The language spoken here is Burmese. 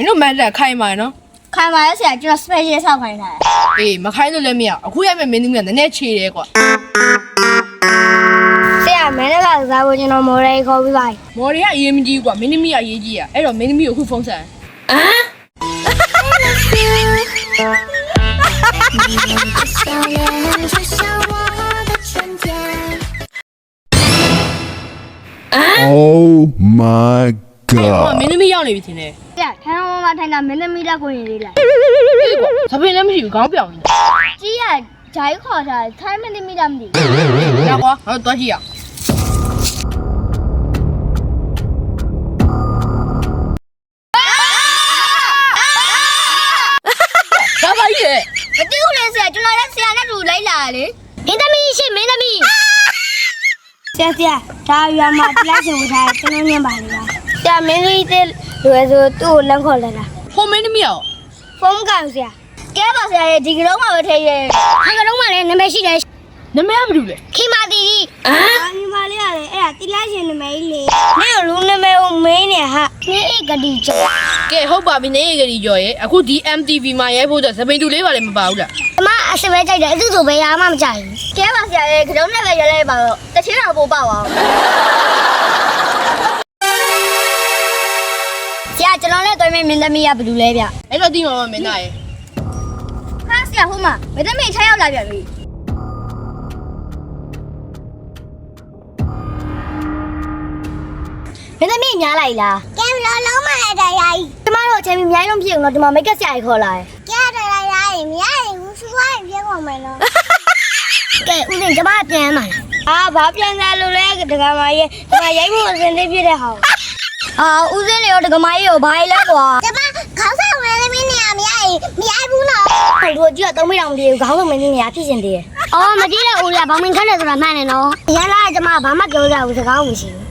မင်းတို့မန်တက်ခိုင်းပါနော်ခိုင်ပါရဲ့ဆရာကျွန်တော် special ဆောက်ခိုင်းတာအေးမခိုင်းလို့လည်းမရအခုရမယ့်မင်းသမီးကနည်းနည်းချေတယ်ကွာဆရာမင်းလည်းကစားဖို့ကျွန်တော်မော်ရဲခေါ်ပြီးပါမော်ရီကအရေးမကြီးဘူးကွာမင်းသမီးကအရေးကြီးอ่ะအဲ့တော့မင်းသမီးကိုအခုဖုန်းဆက် Oh my ဟို god. မင်းသမီးရောက်နေပြီထင်တယ် ဆရာထိုင်အော င်မထိုင်တာမင်းသမီးလက်ကိုရင်လေးလိုက်အေးကွာသပင်းလည်းမရှိဘူးခေါင်းပြောင်နေတယ်ကြီးကဂျိုင်းခေါ်ထားတယ်ထိုင်မင်းသမီးလားမသိလာကွာငါတို့တွားကြည့်ရအောင်ဒါပါကြီးရဲ့မသိဘူးလေဆရာကျွန်တော်လည်းဆရာနဲ့တူလိုက်လာလေမင်းသမီးရှိမင်းသမီးဆရာဆရာဒါရွာမှာပလက်ရှင်ဝထားကျွန်တော်ညင်ပါလေပါဆရာမင်းသမီးတဲ့ လွယ်ဆိုသူ့ကိုလမ်းခေါ်လာတာဟိုမင်းသမီးရောဖုန်းကောင်ဆရာကဲပါဆရာရဲ့ဒီကလုံးမှာပဲထည့်ရဲ့ဟာကလုံးမှာလည်းနာမည်ရှိတယ်နာမည်ကဘာလို့လဲခိမာတီကြီးဟမ်ခိမာလေးရတယ်အဲ့ဒါတိလိုက်ရှင်နာမည်ကြီးလေမင်းလူနာမည်ကိုမင်းနေဟာနေဧကတိကျော်ကဲဟုတ်ပါပြီနေရကလေးကြော်ရဲ့အခုဒီ MTV မှာရိုက်ဖို့အတွက်သပင်းတူလေးပါလည်းမပါဘူးလားအမအစပဲကြိုက်တယ်အသူဆိုပဲရမှမကြိုက်ဘူးကဲပါဆရာရဲ့ကလုံးနဲ့ပဲရလိုက်ပါတော့တချင်းတော်ပို့ပါအောင် မင်းမင်းသမီးကဘယ်လိုလဲဗျအဲ့တော့ဒီမှာမမင်းသားရဲ့ဟာဆရာဟိုမှာမင်းသမီး6ယောက်လာပြန်ပြီမင်းသမီးညားလိုက်လားကဲလုံးလုံးမလိုက်တာယာကြီးကျမတို့အချိန်မီအများကြီးလုံးဖြစ်အောင်တော့ဒီမှာမိတ်ကပ်ဆရာကြီးခေါ်လာတယ်ကဲတယ်လားယာကြီးမရရင်ဘူးစူဝိုင်းပြန်ကုန်မယ်နော်ကဲဦးစင်ကျမပြန်မှာလားအာဘာပြန်လာလို့လဲဒကမာကြီးဒီမှာရိုက်ဖို့အစင်လေးဖြစ်တဲ့ဟောင်း အာဦးစင်းလေရောဒကမာကြီးရောဘာလဲကွာကျမခေါင်းဆောင်ဝင်သမီးနေရမရရင်မရဘူးနော်ဟိုတို့ကြည့်တော့မတောင်တည်းခေါင်းဆောင်ဝင်နေရဖြစ်ရှင်တည်းအော်မကြည့်တဲ့ဦးလေးကဘာမင်းခက်တယ်ဆိုတာမှန်တယ်နော်ရလာကျမဘာမှပြောကြဘူးစကားမရှိဘူး